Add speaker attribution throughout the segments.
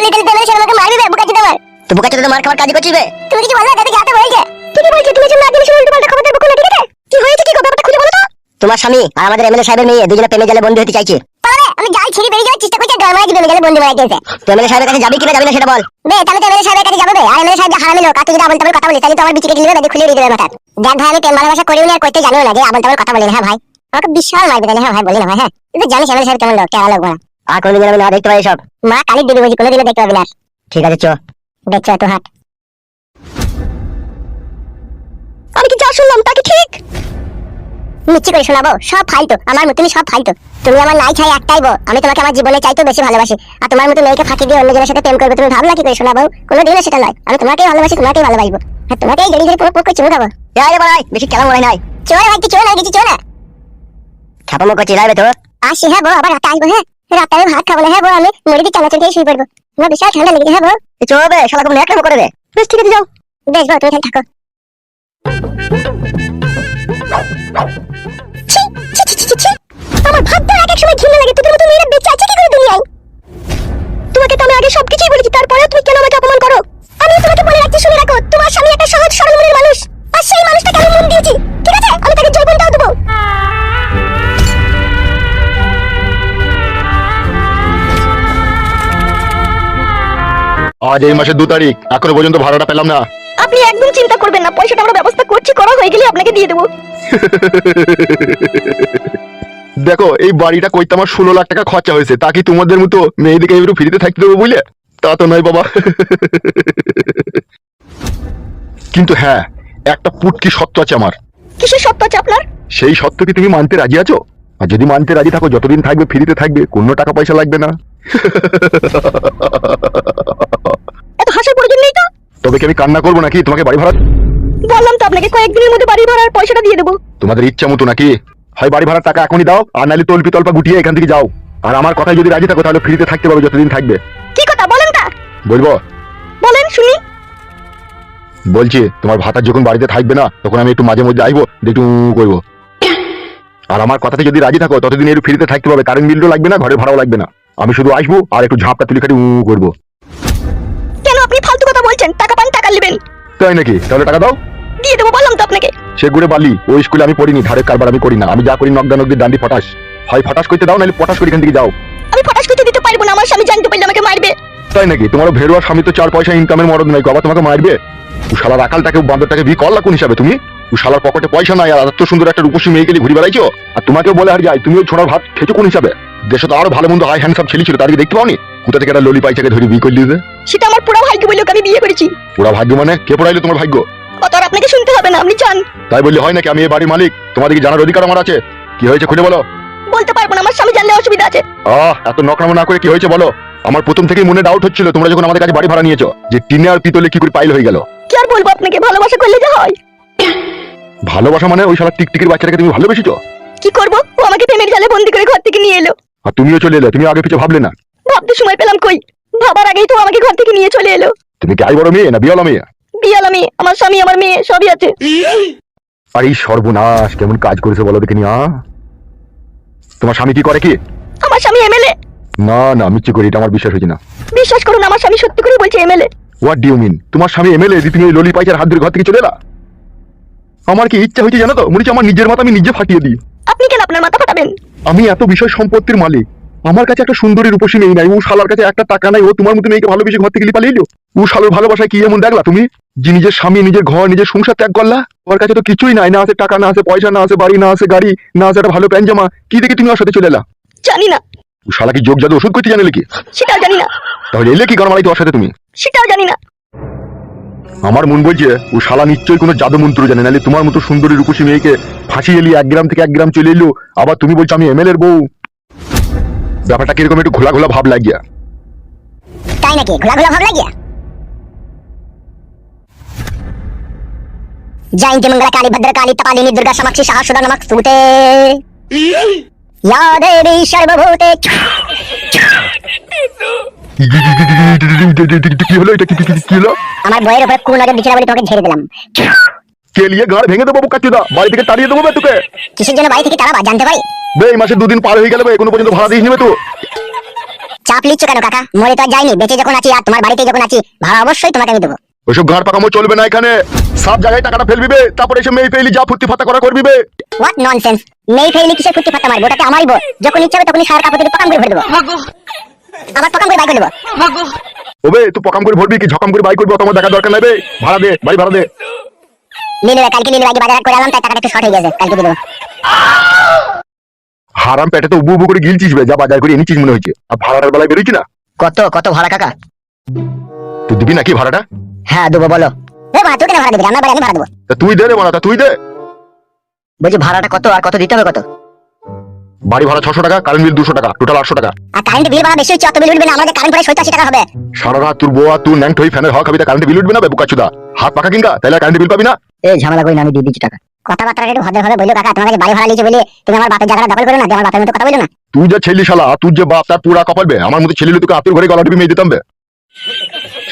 Speaker 1: তাহলে তো এমএলএ আমাকে মারবি বে বুকা চিতা মার
Speaker 2: তো বোকা চোদা মার খাবার কাজ করছিস বে।
Speaker 1: তুমি কিছু বলো না দাদা যাতে বলছে? ঠিকই বলছে তুমি না দিলে উল্টো পাল্টা খবর দেবো কোনো ঠিক আছে? কি হয়েছে কি ব্যাপারটা খুলে বলো তো।
Speaker 2: তোমার স্বামী আর আমাদের এমএলএ সাহেবের মেয়ে দুজনে প্রেমে গেলে বন্ধু হতে চাইছে।
Speaker 1: পারে আমি জাল ছিঁড়ে বেরিয়ে যাওয়ার চেষ্টা করছি গান মারা দিবে গেলে বন্ধু মারা গেছে।
Speaker 2: তো এমএলএ সাহেবের কাছে যাবি কিনা যাবি না সেটা বল।
Speaker 1: বে তাহলে তো এমএলএ সাহেবের কাছে যাব বে আর এমএলএ সাহেব যে হারামি লোক কাছে যদি আবল তাবল কথা বলি তাহলে তো আমার বিচিকে গিলবে খুলে দিয়ে দেবে মাথা দেখ ভাই আমি প্রেম ভালোবাসা করিও না আর করতে জানিও না যে আবল তাবল কথা বলি না হ্যাঁ ভাই? আমাকে বিশাল মারবে তাহলে হ্যাঁ ভাই বলি না ভাই হ্যাঁ? তুই তো জানিস এমএলএ সাহেব কেমন লোক কেমন লোক বড়
Speaker 2: আর কোনোদিন আমি না দেখতে পাই সব
Speaker 1: মা কালির দিদি বুঝি কোনোদিনও দেখতে পাবি না।
Speaker 2: ঠিক আছে চ।
Speaker 1: দেখছ তো হাট আমি কি যা শুনলাম? তাকে ঠিক? মিথ্যে করে শোনাবো? সব ফালতু। আমার মতনই সব ফালতু। তুমি আমার নাই চাই একটাই বউ। আমি তোমাকে আমার জীবনে চাইতো বেশি ভালোবাসি। আর তোমার মতো মেয়েকে ফাঁকি দিয়ে অন্যজনের সাথে প্রেম করবে তুমি ভাবলা কি করে শোনাবো? কোনো দিনও সেটা নয়। আমি তোমাকেই ভালোবাসি তোমাকেই ভালোবাসবো। আর তোমাকেই গড়ি গড়ি পুরো পুরো চুমু খাব।
Speaker 2: যাই রে বেশি খেলা মনে নাই।
Speaker 1: চোর ভাই তুই চোর না কিছু চোর। না
Speaker 2: ছাপামো করছি লাইবে তো।
Speaker 1: আসি হ্যাঁ বউ আবার রাতে আসব হ্যাঁ। রাতে ভাত খাব না হ্যাঁ বউ আমি মুড়ি দিয়ে চানাচুর দিয়ে শুয়ে পড়ব। আমার বিশাল ঠান্ডা লেগেছে হ্যাঁ বউ?
Speaker 2: এ চ বে শালা তুমি এক করে দে।
Speaker 1: বেশ ঠিক আছে যাও। বেশ বউ তুমি থাকো। ছি, ছি, ছি, ছি, ছি, ছি। আমার ভাবতে এক এক সময় ঘৃণা লাগে তোদের মতো মেয়েরা বেঁচে আছে কি করে দুনিয়ায়? তোমাকে তো আমি আগে সবকিছুই বলেছি তারপরেও তুমি কেন আমাকে অপমান করো? আমি তোমাকে বলে রাখছি শুনে রাখো তোমার স্বামী
Speaker 3: আজ এই মাসের দু তারিখ। এখনও পর্যন্ত ভাড়াটা পেলাম না।
Speaker 1: আপনি একদম চিন্তা করবেন না পয়সাটা আমরা ব্যবস্থা করছি করা হয়ে গেলে আপনাকে দিয়ে দেবো।
Speaker 3: দেখো এই বাড়িটা কইতে আমার ষোলো লাখ টাকা খরচা হয়েছে তা কি তোমাদের মতো মেয়েদিকে একটু ফ্রিতে থাকতে দেবো বুঝলে? তা তো নয় বাবা। কিন্তু হ্যাঁ একটা পুটকি সত্য আছে আমার।
Speaker 1: কিসের সত্য আছে আপনার?
Speaker 3: সেই সত্য কি তুমি মানতে রাজি আছো? আর যদি মানতে রাজি থাকো যতদিন থাকবে ফ্রিতে থাকবে কোনো টাকা পয়সা লাগবে না। তবে কি আমি কান্না করব নাকি? তোমাকে বাড়ি ভাড়া
Speaker 1: বললাম তো আপনাকে কয়েকদিনের মধ্যে বাড়ি ভাড়ার পয়সাটা দিয়ে দেবো।
Speaker 3: তোমাদের ইচ্ছা মতো নাকি? হয় বাড়ি ভাড়ার টাকা এখনই দাও আর নাহলে তল্পি তল্পা গুটিয়ে এখান থেকে যাও। আর আমার কথায় যদি রাজি থাকো তাহলে ফ্রিতে থাকতে পারবে যতদিন থাকবে।
Speaker 1: কি কথা? বলেন তা
Speaker 3: বলব?
Speaker 1: বলেন শুনি।
Speaker 3: বলছি তোমার ভাতা যখন বাড়িতে থাকবে না তখন আমি একটু মাঝে মধ্যে আইবো একটু করব। আর আমার কথাতে যদি রাজি থাকো ততদিন একটু ফ্রিতে থাকতে পারবে। কারেন্ট বিলও লাগবে না ঘরের ভাড়াও লাগবে না। আমি শুধু আসব আর একটু ঝাপটা তুলি খাটি উঁ করব।
Speaker 1: নেবেন
Speaker 3: তাই নাকি? তাহলে টাকা দাও।
Speaker 1: দিয়ে দেবো বললাম তো আপনাকে।
Speaker 3: সে ঘুরে বালি ওই স্কুলে আমি পড়িনি ধারের কারবার আমি করি না। আমি যা করি ডান্ডি ফটাস। হয় ফটাস করতে দাও নাহলে পটাস করে এখান থেকে যাও।
Speaker 1: আমি ফটাস করতে দিতে পারব না আমার স্বামী জানতে পারলে আমাকে মারবে।
Speaker 3: তাই নাকি? তোমার ভেরুয়া স্বামী তো চার পয়সা ইনকামের মরদ নাই আবার তোমাকে মারবে? ও শালার আকালটাকে বান্দরটাকে বি করলা কোন হিসাবে তুমি? ও শালার পকেটে পয়সা নাই আর এত সুন্দর একটা রূপসী মেয়ে গেলে ঘুরে বেড়াইছো? আর তোমাকেও বলে আর যাই তুমি ওই ছোড়ার ভাত খেছো কোন হিসাবে? দেশে তো আরও ভালো মন্দ হাই হ্যান্ডসাম ছেলে ছিল তাদেরকে দেখতে পাওনি? কোথা থেকে একটা ললি পাইচাকে ধরে বিয়ে করে দিয়েছে?
Speaker 1: সেটা আমার পুরো ভাইকে বলে আমি বিয়ে করেছি।
Speaker 3: ভাগ্য মানে? কে পড়াইলো তোমার ভাগ্য?
Speaker 1: অত আর আপনাকে শুনতে হবে না আপনি
Speaker 3: তাই বললে হয় নাকি আমি এই বাড়ির মালিক? জানার অধিকার আমার আছে? কি হয়েছে খুলে বলো।
Speaker 1: বলতে পারব না আমার স্বামী জানলে অসুবিধা আছে।
Speaker 3: আহ এত নকরামো না করে কি হয়েছে বলো? আমার প্রথম থেকেই মনে ডাউট হচ্ছিল তোমরা যখন আমাদের কাছে বাড়ি ভাড়া নিয়েছো যে টিনে আর পিতলে কি করে পাইল হয়ে গেল।
Speaker 1: কি আর বলব আপনাকে ভালোবাসা করলে যা হয়।
Speaker 3: ভালোবাসা মানে ওই শালা টিকটিকির বাচ্চাটাকে তুমি ভালোবেসেছো?
Speaker 1: কি করব? ও আমাকে প্রেমের জালে বন্দি করে ঘর থেকে নিয়ে এলো।
Speaker 3: আর তুমিও চলে এলে তুমি আগে পিছিয়ে ভাবলে না।
Speaker 1: ভাবতে সময় পেলাম কই? ভাবার আগেই তো আমাকে ঘর থেকে নিয়ে চলে এলো।
Speaker 3: তুমি কি আই বড় মেয়ে না বিয়ালা মেয়ে?
Speaker 1: বিয়াল আমি আমার স্বামী আমার মেয়ে সবই আছে।
Speaker 3: আর এই সর্বনাশ কেমন কাজ করেছে বলো দেখিনি আ? তোমার স্বামী কি করে কি?
Speaker 1: আমার স্বামী এমএলএ।
Speaker 3: না না মিথ্যে করি এটা আমার বিশ্বাস হয়েছে না।
Speaker 1: বিশ্বাস করুন আমার স্বামী সত্যি করে বলছে এমএলএ।
Speaker 3: হোয়াট ডিউ মিন তোমার স্বামী এমএলএ তুমি ওই ললি পাইচার হাত ধরে ঘর থেকে চলে এলা? আমার কি ইচ্ছা হয়েছে জানো তো? মনে হচ্ছে আমার নিজের মাথা আমি নিজে ফাটিয়ে দিই।
Speaker 1: আপনি কেন আপনার মাথা ফাটাবেন?
Speaker 3: আমি এত বিষয় সম্পত্তির মালিক। আমার কাছে একটা সুন্দরী রূপসী মেয়ে নাই ও শালার কাছে একটা টাকা নাই ও তোমার মতো মেয়েকে ভালোবেসে ঘর থেকে লিপা লিলো ও শালোর ভালোবাসায় কি এমন দেখলা তুমি? যে নিজের স্বামী নিজের ঘর নিজের সংসার ত্যাগ করলা? ওর কাছে তো কিছুই নাই না আছে টাকা না আছে পয়সা না আছে বাড়ি না আছে গাড়ি না আছে একটা ভালো প্যান্ট জামা। কি দেখে তুমি ওর সাথে চলে এলা?
Speaker 1: জানি না।
Speaker 3: ও শালা কি যোগ জাদু ওষুধ করতে জানে কি
Speaker 1: সেটাও জানি না।
Speaker 3: তাহলে এলে কি গান মারাইতে ওর সাথে তুমি?
Speaker 1: সেটাও জানি না।
Speaker 3: আমার মন বলছে ও শালা নিশ্চয়ই কোনো জাদু মন্ত্র জানে নাহলে তোমার মতো সুন্দরী রূপসী মেয়েকে ফাঁসি এলি এক গ্রাম থেকে এক গ্রাম চলে এলো। আবার তুমি বলছো আমি এমএলএর বউ। ব্যাপারটা কিরকম একটু ঘোলা ঘোলা ভাব লাগিয়া
Speaker 1: তাই নাকি ঘোলা ঘোলা ভাব লাগিয়া जयंती मंगला काली भद्र काली तपालिनी दुर्गा समाक्षी सहासुरा नमक स्तुते या देवी सर्वभूते
Speaker 3: কি হলো এটা কি কি- কি- কি হলো
Speaker 1: আমার বইয়ের উপরে কোন নজর দিছিল বলে তোমাকে ঝেড়ে দিলাম
Speaker 3: কেলিয়ে গাড় ভেঙে দেবো কাচুদা বাড়ি থেকে তাড়িয়ে দেবো বে তোকে
Speaker 1: কিসের জন্য বাড়ি থেকে তারা জানতে পারি
Speaker 3: বে এই মাসে দুদিন পার হয়ে গেল বে কোনো পর্যন্ত ভাড়া দিস নিবে তো।
Speaker 1: চাপ কেন কাকা? মরে তো আর যাইনি বেঁচে যখন আছি আর তোমার বাড়িতে যখন আছি ভাড়া অবশ্যই তোমাকে আমি দেবো।
Speaker 3: ওইসব পাকামো চলবে না এখানে। সব জায়গায় টাকাটা ফেলবি বে তারপরে এসে মেয়ে ফেলি যা ফুর্তি ফাতা করা করবি বে।
Speaker 1: হোয়াট ননসেন্স মেয়ে কিসের ফুটি ফাটা মারবো? ওটাকে আমারই যখন ইচ্ছা হবে তখনই সার কাপড় থেকে পকাম করে ভরে দেবো। আবার পকাম করে বাই করে দেবো।
Speaker 3: ওবে তুই পকাম করে ভরবি কি? ঝকাম করে বাই করবি তোমার দেখা দরকার নাই বে। ভাড়া দে বাড়ি ভাড়া দে।
Speaker 1: লিলে কালকে আগে বাজার করে আনলাম তাই টাকাটা একটু শর্ট হয়ে গেছে কালকে দিয়ে দেবো।
Speaker 3: হারাম পেটে তো উবু উবু করে গিলছিস বে যা বাজার করে এনেছিস মনে হয়েছে আর ভাড়াটার বেলায় বেরোচ্ছি না?
Speaker 2: কত কত ভাড়া কাকা?
Speaker 3: তুই দিবি নাকি ভাড়াটা?
Speaker 2: হ্যাঁ দেবো বলো।
Speaker 1: এ তুই কেন ভাড়া দিবি? আমার বাড়ি আমি ভাড়া দেবো।
Speaker 3: তা তুই দে রে মারা তা তুই দে।
Speaker 2: বলছি ভাড়াটা কত আর কত দিতে হবে কত?
Speaker 3: বাড়ি ভাড়া ছশো টাকা কারেন্ট বিল দুশো টাকা টোটাল আটশো টাকা।
Speaker 1: আর কারেন্ট বিল ভাড়া বেশি হচ্ছে অত বিল উঠবে না। আমাদের কারেন্ট প্রায় টাকা হবে।
Speaker 3: সারা রাত তোর বউ আর তুই ন্যাংট হয়ে ফ্যানের হওয়া খাবি তা কারেন্ট বিল উঠবে না বে বুকাচুদা হাত পাকা কিনকা তাহলে কারেন্ট বিল পাবি না?
Speaker 2: এই ঝামেলা করি না আমি দিয়ে দিচ্ছি টাকা।
Speaker 1: কথাবার্তা একটু ভদ্রভাবে বলল কাকা তোমাকে বাড়ি ভাড়া লিখে বলে তুমি আমার বাপের জায়গাটা দখল করো না আমার বাপের মতো কথা বলো না?
Speaker 3: তুই যে ছেলি শালা তুই যে বাপ তার পুরা কপাল বে। আমার মতো ছেলে তোকে আতুর ঘরে গলা টিপি মেয়ে দিতাম বে।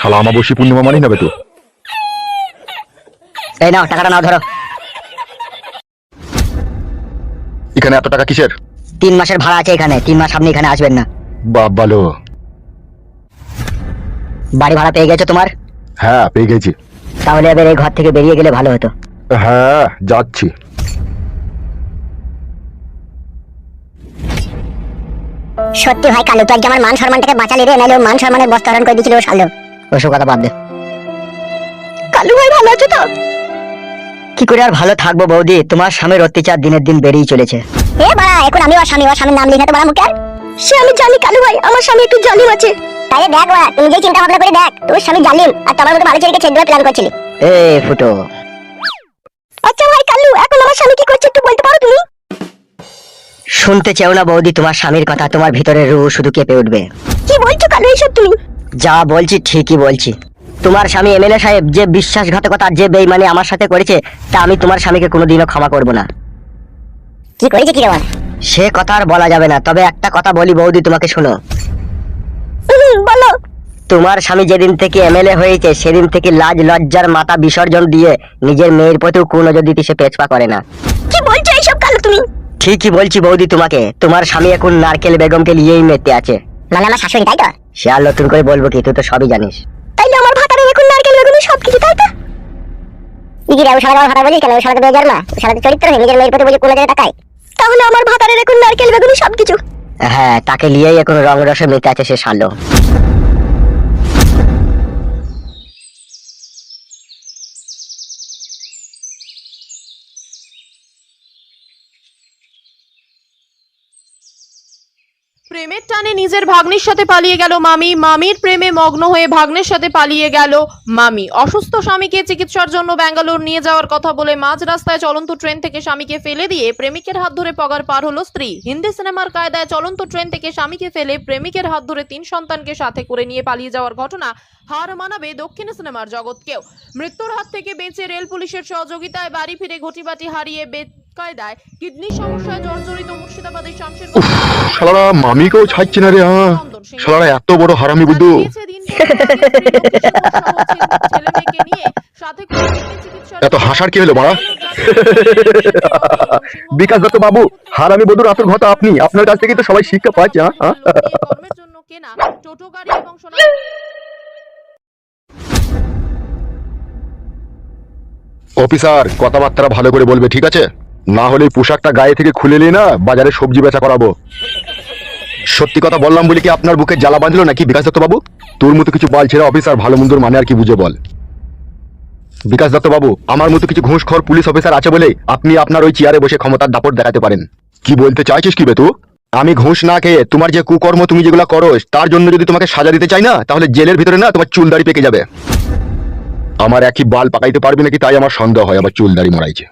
Speaker 3: শালা আমার বসি পূর্ণিমা মানি নেবে তুই
Speaker 2: এই নাও টাকাটা নাও ধরো।
Speaker 3: এখানে এত টাকা কিসের?
Speaker 2: তিন মাসের ভাড়া আছে এখানে তিন মাস আপনি এখানে আসবেন না।
Speaker 3: বাপ ভালো
Speaker 2: বাড়ি ভাড়া পেয়ে গেছো তোমার?
Speaker 3: হ্যাঁ পেয়ে গেছি।
Speaker 2: তাহলে এবার এই ঘর থেকে বেরিয়ে গেলে ভালো হতো।
Speaker 3: হ্যাঁ যাচ্ছি।
Speaker 1: সত্যি ভাই কালু তুই আজকে আমার মান সম্মানটাকে বাঁচালি রে নাহলে মান সম্মানের বস্তারণ করে দিয়েছিল ও সালো
Speaker 2: ওসব কথা বাদ দে।
Speaker 1: কালু ভাই ভালো আছো তো?
Speaker 2: কি করে আর ভালো থাকব বৌদি? তোমার স্বামীর অত্যাচার দিনের দিন বেড়েই চলেছে।
Speaker 1: এ বাড়া এখন আমি ওর স্বামী ওর স্বামীর নাম লিখে তো বাড়া মুখে আর? সে আমি জানি কালু ভাই আমার স্বামী একটু জালিম আছে। তাই দেখ বাড়া তুমি নিজেই চিন্তা ভাবনা করে দেখ তোর স্বামী জালিম আর তোমার মতো ভালো ছেলেকে ছেড়ে দেওয়ার প্ল্যান করছিলি।
Speaker 2: এ ফুটো
Speaker 1: স্বামী কি করছে একটু বলতে পারো তুমি?
Speaker 2: শুনতে চাও না বৌদি তোমার স্বামীর কথা তোমার ভিতরে রু শুধু কেঁপে উঠবে।
Speaker 1: কি বলছো কালু এইসব তুমি?
Speaker 2: যা বলছি ঠিকই বলছি। তোমার স্বামী এমএলএ সাহেব যে বিশ্বাসঘাতকতা যে বেইমানি আমার সাথে করেছে তা আমি তোমার স্বামীকে কোনোদিনও ক্ষমা করব না।
Speaker 1: কি করেছে কি রে?
Speaker 2: সে কথা আর বলা যাবে না তবে একটা কথা বলি বৌদি তোমাকে শোনো।
Speaker 1: বলো।
Speaker 2: তোমার স্বামী যেদিন থেকে এমএলএ হয়েছে সেদিন থেকে লাজ লজ্জার মাথা বিসর্জন দিয়ে নিজের মেয়ের প্রতিও কোন নজর দিতে সে পেছপা করে না।
Speaker 1: কি বলছো এইসব কালু তুমি?
Speaker 2: ঠিকই বলছি বৌদি তোমাকে তোমার স্বামী এখন নারকেল বেগমকে নিয়েই মেতে আছে।
Speaker 1: মানে আমার শাশুড়ি তাই তো?
Speaker 2: সে আর নতুন করে বলব কি তুই তো সবই জানিস।
Speaker 1: তাইলে আমার ভাতারে এখন নারকেল বেগুনি সব কিছু তাই তো? ইগিরা ওই শালাকে আমার ভাতা বলিস কেন? ওই শালাকে বেজার মা ওই শালাকে চরিত্র নিজের মেয়ের প্রতি বলি কোন জায়গায় তাকায়। তাহলে আমার ভাতারের এখন নারকেল বেগুনি সব কিছু
Speaker 2: হ্যাঁ তাকে নিয়েই এখন রং রসে মেতে আছে সে শালো
Speaker 4: প্রেমের টানে নিজের ভাগ্নের সাথে পালিয়ে গেল মামি। মামির প্রেমে মগ্ন হয়ে ভাগ্নের সাথে পালিয়ে গেল মামি। অসুস্থ স্বামীকে চিকিৎসার জন্য ব্যাঙ্গালোর নিয়ে যাওয়ার কথা বলে মাঝ রাস্তায় চলন্ত ট্রেন থেকে স্বামীকে ফেলে দিয়ে প্রেমিকের হাত ধরে পগার পার হলো স্ত্রী। হিন্দি সিনেমার কায়দায় চলন্ত ট্রেন থেকে স্বামীকে ফেলে প্রেমিকের হাত ধরে তিন সন্তানকে সাথে করে নিয়ে পালিয়ে যাওয়ার ঘটনা হার মানাবে দক্ষিণ সিনেমার জগৎকেও। মৃত্যুর হাত থেকে বেঁচে রেল পুলিশের সহযোগিতায় বাড়ি ফিরে ঘটিবাটি হারিয়ে বেকায়দায় কিডনি সমস্যায় জর্জরিত মুর্শিদাবাদের শামশের
Speaker 3: শালারা মামিকেও ছাড়ছে না রে হ্যাঁ। শালারা এত বড় হারামি বুদ্ধু। এত হাসার কি হলো মারা বিকাশ দত্ত বাবু হারামি বধুর আসল কথা আপনি আপনার কাছ থেকে তো সবাই শিক্ষা পাচ্ছে হ্যাঁ? হ্যাঁ।
Speaker 4: কেনা টোটো গাড়ি এবং সোনা-
Speaker 3: অফিসার কথাবার্তা ভালো করে বলবে ঠিক আছে? না হলে পোশাকটা গায়ে থেকে খুলে নিয়ে না বাজারে সবজি বেচা করাবো। সত্যি কথা বললাম বলে কি আপনার বুকে জ্বালা বাঁধলো নাকি বিকাশ দত্ত বাবু তোর মতো কিছু বাল ছেড়ে অফিসার ভালো মন্দর মানে আর কি বুঝে বল। বিকাশ দত্ত বাবু আমার মতো কিছু ঘুষখোর পুলিশ অফিসার আছে বলে আপনি আপনার ওই চেয়ারে বসে ক্ষমতার দাপট দেখাতে পারেন। কি বলতে চাইছিস কি বেতু আমি ঘুষ না খেয়ে তোমার যে কুকর্ম তুমি যেগুলো করো তার জন্য যদি তোমাকে সাজা দিতে চাই না, তাহলে জেলের ভিতরে না তোমার চুল দাড়ি পেকে যাবে। আমার একই বাল পাকাইতে পারবি নাকি তাই আমার সন্দেহ হয় আমার চুল দাড়ি মরাইছে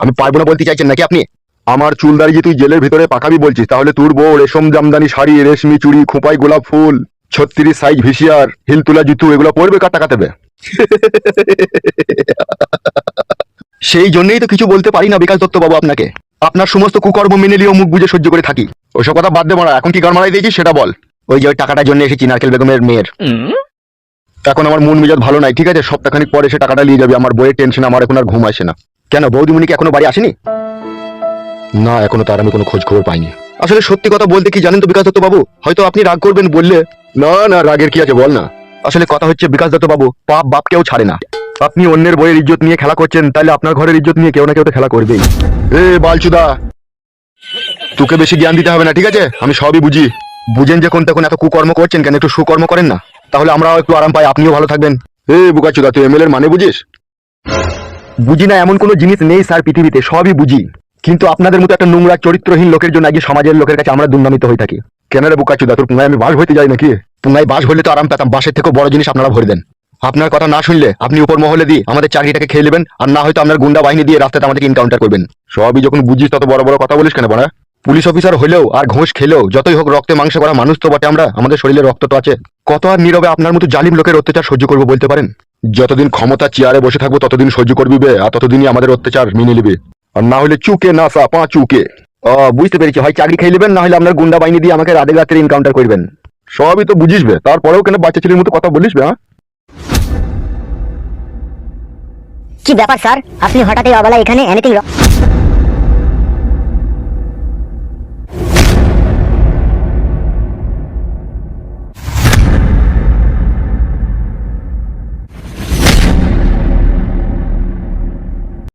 Speaker 3: আমি পারব না বলতে চাইছেন নাকি আপনি? আমার চুল দাড়ি যে তুই জেলের ভিতরে পাকাবি বলছিস তাহলে তোর বউ রেশম জামদানি শাড়ি রেশমি চুড়ি খোপাই গোলাপ ফুল ছত্রিশ সাইজ ভিসিয়ার হিল তোলা জুতো এগুলো পরবে কার টাকা দেবে সেই জন্যই তো কিছু বলতে পারি না বিকাশ দত্ত বাবু আপনাকে। আপনার সমস্ত কুকর্ম মেনে নিয়েও মুখ বুঝে সহ্য করে থাকি। ওইসব কথা বাদ দে মারা এখন কি গান মারাই দিয়েছিস সেটা বল। ওই যে টাকাটার জন্য এসেছি নারকেল বেগমের মেয়ের। এখন আমার মন মেজাজ ভালো নাই ঠিক আছে? সপ্তাহখানিক পরে সে টাকাটা নিয়ে যাবে আমার বইয়ের টেনশন আমার এখন আর ঘুম আসে না। কেন? বৌদিমণি কি এখনও বাড়ি আসেনি? না, এখনও তার আমি কোনো খোঁজ খবর পাইনি। আসলে সত্যি কথা বলতে কি জানেন তো বিকাশ দত্ত বাবু হয়তো আপনি রাগ করবেন বললে। না না, রাগের কি আছে বল না। আসলে কথা হচ্ছে বিকাশ দত্ত বাবু পাপ বাপ কেউ ছাড়ে না। আপনি অন্যের বইয়ের ইজ্জত নিয়ে খেলা করছেন, তাহলে আপনার ঘরের ইজ্জত নিয়ে কেউ না কেউ তো খেলা করবেই। এ, বালচুদা, তোকে বেশি জ্ঞান দিতে হবে না, ঠিক আছে? আমি সবই বুঝি। বুঝেন যে কোন তখন এত কুকর্ম করছেন কেন, একটু সুকর্ম করেন না। তাহলে আমরাও একটু আরাম পাই, আপনিও ভালো থাকবেন। এ, বুকাচুদা, তুই এমএলএর মানে বুঝিস? বুঝি না এমন কোনো জিনিস নেই, স্যার, পৃথিবীতে, সবই বুঝি। কিন্তু আপনাদের মতো একটা নোংরা, চরিত্রহীন লোকের জন্য আগে সমাজের লোকের কাছে আমরা দুর্নামিত হয়ে থাকি। কেন রে বুকাচুদা তোর পুঙ্গায় আমি বাস হইতে যাই নাকি? পুঙ্গায় বাস হলে তো আরাম পেতাম, বাসের থেকেও বড় জিনিস আপনারা ভরে দেন। আপনার কথা না শুনলে আপনি উপর মহলে দিয়ে আমাদের চাকরিটাকে খেয়ে নেবেন, আর না হয়তো আপনার গুন্ডা বাহিনী দিয়ে রাস্তাতে আমাদেরকে এনকাউন্টার করবেন। সবই যখন বুঝিস, তত বড় বড় কথা বলিস কেন বড়া পুলিশ অফিসার হলেও আর ঘোষ খেলেও যতই হোক রক্তে মাংস করা মানুষ তো বটে আমরা। আমাদের শরীরে রক্ত তো আছে। কত আর নীরবে আপনার মতো জালিম লোকের অত্যাচার সহ্য করব বলতে পারেন? যতদিন ক্ষমতা চেয়ারে বসে থাকব, ততদিন সহ্য করবি বে, আর ততদিনই আমাদের অত্যাচার মেনে নিবে। আর না হলে চুকে না সা, পা চুকে। বুঝতে পেরেছি হয় চাকরি খেয়ে নেবেন, না হলে আপনার গুন্ডা বাহিনী দিয়ে আমাকে রাতে রাত্রে এনকাউন্টার করবেন। সবই তো বুঝিস বে, তারপরেও কেন বাচ্চা ছেলের মতো কথা বলিস হ্যাঁ?
Speaker 1: কি ব্যাপার, স্যার? আপনি হঠাৎ এই অবলা এখানে এনিথিং